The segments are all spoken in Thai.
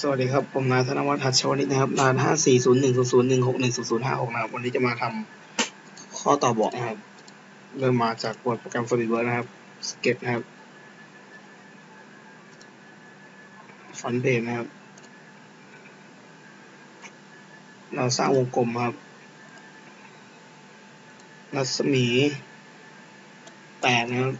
สวัสดีครับ ผมนายธนวัฒน์หัตถชวนิชนะครับรหัสห้าสี่ศูนย์หนึ่งศูนย์ศูนย์หนึ่งหกหนึ่งศูนย์ศูนย์ห้าหกนะครับ วันนี้จะมาทำข้อต่อบอกนะครับ เริ่มมาจากบทโปรแกรม SolidWorks นะครับ สเก็ตนะครับ ฟอนต์เพจนะครับ เราสร้างวงกลมครับ รัศมีแปดนะครับ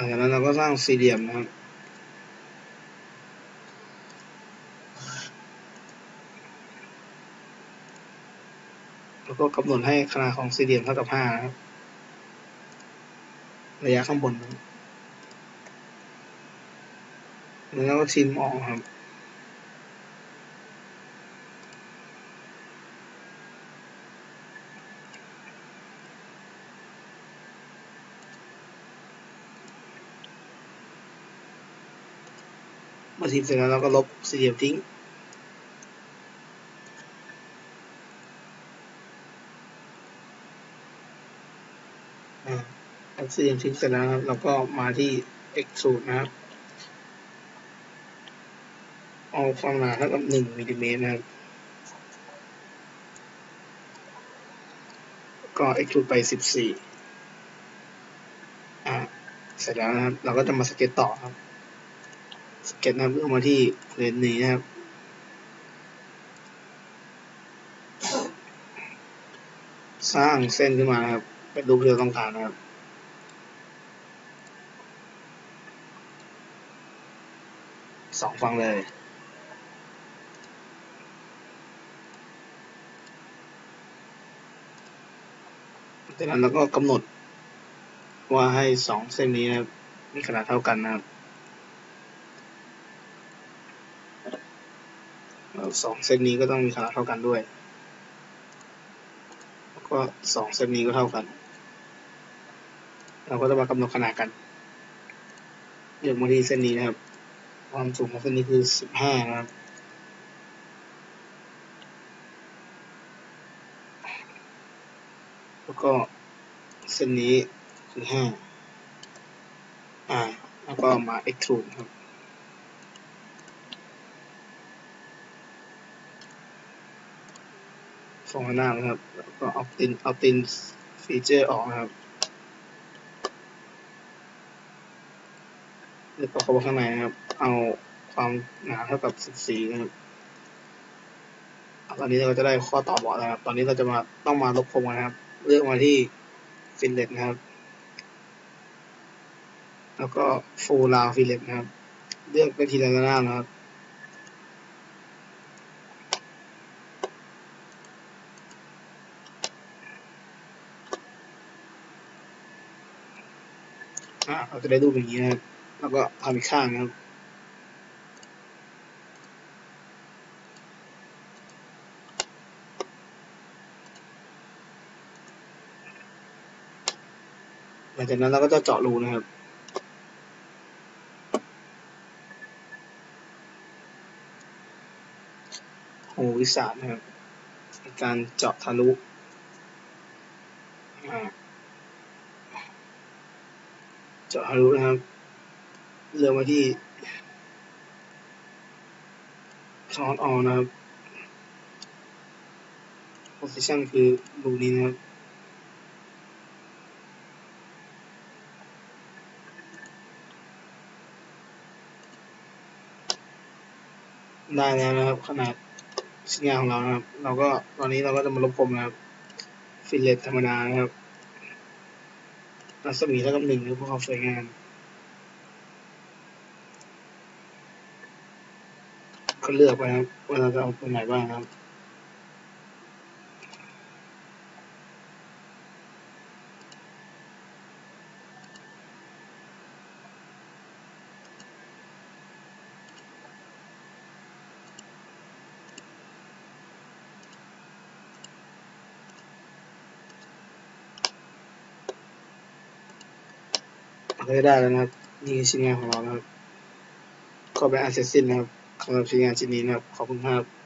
ลังจากนั้นเราก็สร้างสี่เหลี่ยมนะครับ แล้วก็กำหนดให้ขนาดของสี่เหลี่ยมเท่ากับห้านะครับ ระยะข้างบนนะแล้วก็ชิมออกครับ เมื่อทิมเสร็จแล้วเราก็ลบสี่เหลี่ยมทิ้ง อ่าอันสี่เหลี่ยมทิ้งเสร็จแล้วครับเราก็มาที่ extrude นะครับ เอาความหนาเท่ากับหนึ่งมิลลิเมตรนะครับ ก็ extrude ไปสิบสี่อ่า เสร็จแล้วนะครับ เราก็จะมาสเก็ตต่อครับ สเก็ตนะครับเลือมาที่เลนนี้นะครับ สร้างเส้นขึ้นมานะครับ เป็นรูปที่เราต้องการนะครับสองฝั่งเลยจากนั้นเราก็กำหนดว่าให้สองเส้นนี้นะครับมีขนาดเท่ากันนะครับแล้ว สองเส้นนี้ก็ต้องมีขนาดเท่ากันด้วย ก็สองเส้นนี้ก็เท่ากัน เราก็จะมากำหนดขนาดกันเลือกมาที่เส้นนี้นะครับ ความสูงของเส้นนี้คือสิบห้านะครับแล้วก็เส้นนี้คือห้าอ่า แล้วก็มา extrude ครับ ฟองหน้านะครับแล้วก็เอาตินเอาตินฟีเจอร์ออกนะครับเลือกเข้าไปข้างในนะครับ เอาความหนาเท่ากับ14นะครับตอนนี้เราจะได้ข้อตอบบอกแล้วครับ ตอนนี้เราจะมาต้องมาลบครงกันนะครับ เลือกมาที่ฟินเลตนะครับ แล้วก็ฟูลาวฟินเลตนะครับ เลือกไปทีละหน้านะครับ่าเราจะได้รูปอย่างนี้นะครับแล้วก็ทำอีกข้างนะครับหลังจากนั้นเราก็จะเจาะรูนะครับโหวิสานนะครับการเจาะทะลุอ่า เจาะทะลุนะครับเลือกมาที่ช้อนออนนะครับ position คือรูนี้นะครับได้แล้วนะครับ ขนาดชิ้นงานของเรานะครับ เราก็ตอนนี้เราก็จะมาลบคมนะครับ ฟิลเลตธรรมดานะครับ รัศมีเท่ากับหนึ่งเพื่อควาสวยงามก็เลือกไปครับว่าเราจะเอาตัวไหนบ้างครับ ก็ได้แล้วนะครับนี่คือชิ้นงานของเรานะครับก็เป็นอันเสร็จสิ้นนะครับสำหรับชิ้นงานชิ้นนี้นะครับขอบคุณครับ